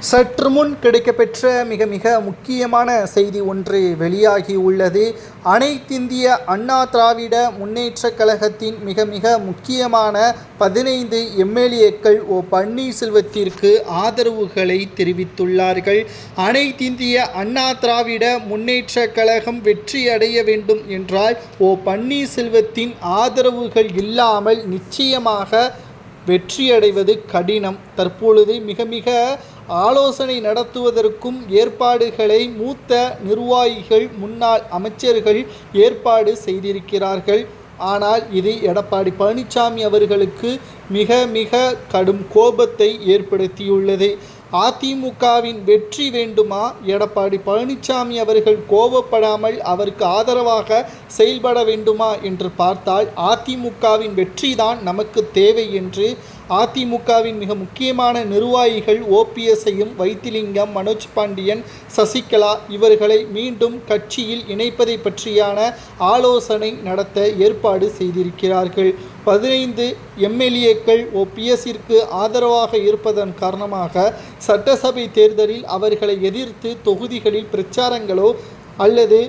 சற்று முன் கிடைக்கப்பெற்ற மிக மிக முக்கியமான செய்தி ஒன்று வெளியாகி உள்ளது. அனைத்திந்திய அண்ணா திராவிட முன்னேற்றக் கழகத்தின் மிக மிக முக்கியமான பதினைந்து எம்எல்ஏக்கள் ஓ பன்னீர்செல்வத்திற்கு ஆதரவுகளை தெரிவித்துள்ளார்கள். அனைத்திந்திய அண்ணா திராவிட முன்னேற்றக் கழகம் வெற்றி அடைய வேண்டும் என்றால் ஓ பன்னீர்செல்வத்தின் ஆதரவுகள் இல்லாமல் நிச்சயமாக வெற்றியடைவது கடினம். தற்பொழுது மிக மிக ஆலோசனை நடத்துவதற்கும் ஏற்பாடுகளை மூத்த நிர்வாகிகள் முன்னாள் அமைச்சர்கள் ஏற்பாடு செய்திருக்கிறார்கள். ஆனால் இது எடப்பாடி பழனிசாமி அவர்களுக்கு மிக மிக கடும் கோபத்தை ஏற்படுத்தியுள்ளது. அதிமுகவின் வெற்றி வேண்டுமா? எடப்பாடி பழனிசாமி அவர்கள் கோபப்படாமல் அவருக்கு ஆதரவாக செயல்பட வேண்டுமா? என்று பார்த்தால் அதிமுகவின் வெற்றிதான் நமக்கு தேவை என்று அதிமுகவின் மிக முக்கியமான நிர்வாகிகள் ஓபிஎஸ்ஐயும் வைத்திலிங்கம் மனோஜ் பாண்டியன் சசிகலா இவர்களை மீண்டும் கட்சியில் இணைப்பதை பற்றியான ஆலோசனை நடத்த ஏற்பாடு செய்திருக்கிறார்கள். பதினைந்து எம்எல்ஏக்கள் ஓபிஎஸ்ஸிற்கு ஆதரவாக இருப்பதன் காரணமாக சட்டசபை தேர்தலில் அவர்களை எதிர்த்து தொகுதிகளில் பிரச்சாரங்களோ அல்லது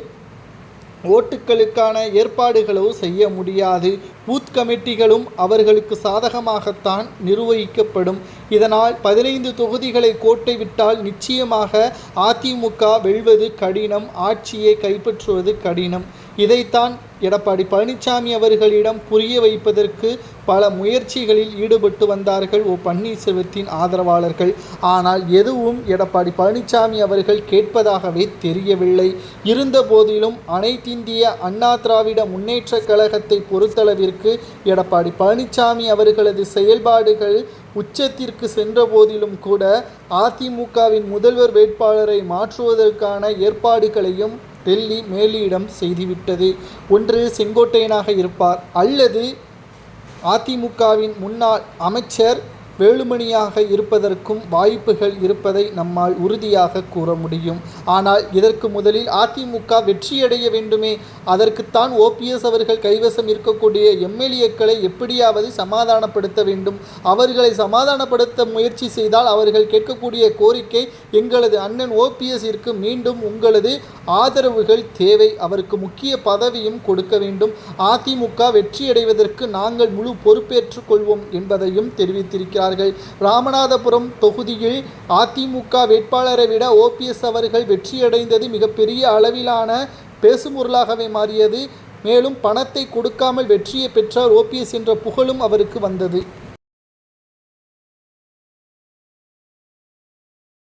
ஓட்டுக்களுக்கான ஏற்பாடுகளோ செய்ய முடியாது. பூத் கமிட்டிகளும் அவர்களுக்கு சாதகமாகத்தான் நிர்வகிக்கப்படும். இதனால் பதினைந்து தொகுதிகளை கோட்டை விட்டால் நிச்சயமாக அதிமுக வெல்வது கடினம் ஆட்சியை கைப்பற்றுவது கடினம். இதைத்தான் எடப்பாடி பழனிசாமி அவர்களிடம் புரிய வைப்பதற்கு பல முயற்சிகளில் ஈடுபட்டு வந்தார்கள் ஓ பன்னீர்செல்வத்தின் ஆதரவாளர்கள். ஆனால் எதுவும் எடப்பாடி பழனிசாமி அவர்கள் கேட்பதாகவே தெரியவில்லை. இருந்த போதிலும் அனைத்திந்திய அண்ணா திராவிட முன்னேற்ற கழகத்தை பொறுத்தளவிற்கு எடப்பாடி பழனிசாமி அவர்களது செயல்பாடுகள் உச்சத்திற்கு சென்ற போதிலும் கூட அதிமுகவின் முதல்வர் வேட்பாளரை மாற்றுவதற்கான ஏற்பாடுகளையும் டெல்லி மேலிடம் செய்துவிட்டது. ஒன்று செங்கோட்டையனாக இருப்பார். அல்லது அதிமுகவின் முன்னாள் அமைச்சர் வேலுமணியாக இருப்பதற்கும் வாய்ப்புகள் இருப்பதை நம்மால் உறுதியாக கூற முடியும். ஆனால் இதற்கு முதலில் அதிமுக வெற்றியடைய வேண்டுமே. அதற்குத்தான் ஓபிஎஸ் அவர்கள் கைவசம் இருக்கக்கூடிய எம்எல்ஏக்களை எப்படியாவது சமாதானப்படுத்த வேண்டும். அவர்களை சமாதானப்படுத்த முயற்சி செய்தால் அவர்கள் கேட்கக்கூடிய கோரிக்கை எங்களது அண்ணன் ஓபிஎஸ்ஸிற்கு மீண்டும் உங்களது ஆதரவுகள் தேவை. அவருக்கு முக்கிய பதவியும் கொடுக்க வேண்டும். அதிமுக வெற்றியடைவதற்கு நாங்கள் முழு பொறுப்பேற்றுக் கொள்வோம் என்பதையும் வருகிறார்கள் ராமநாதபுரம் தொகுதியில் அதிமுக வேட்பாளரை விட ஓபிஎஸ் அவர்கள் வெற்றியடைந்தது மிகப்பெரிய அளவிலான பேசுமுருளாகவே மாறியது. மேலும் பணத்தை கொடுக்காமல் வெற்றியை பெற்றார் ஓபிஎஸ் என்ற புகழும் அவருக்கு வந்தது.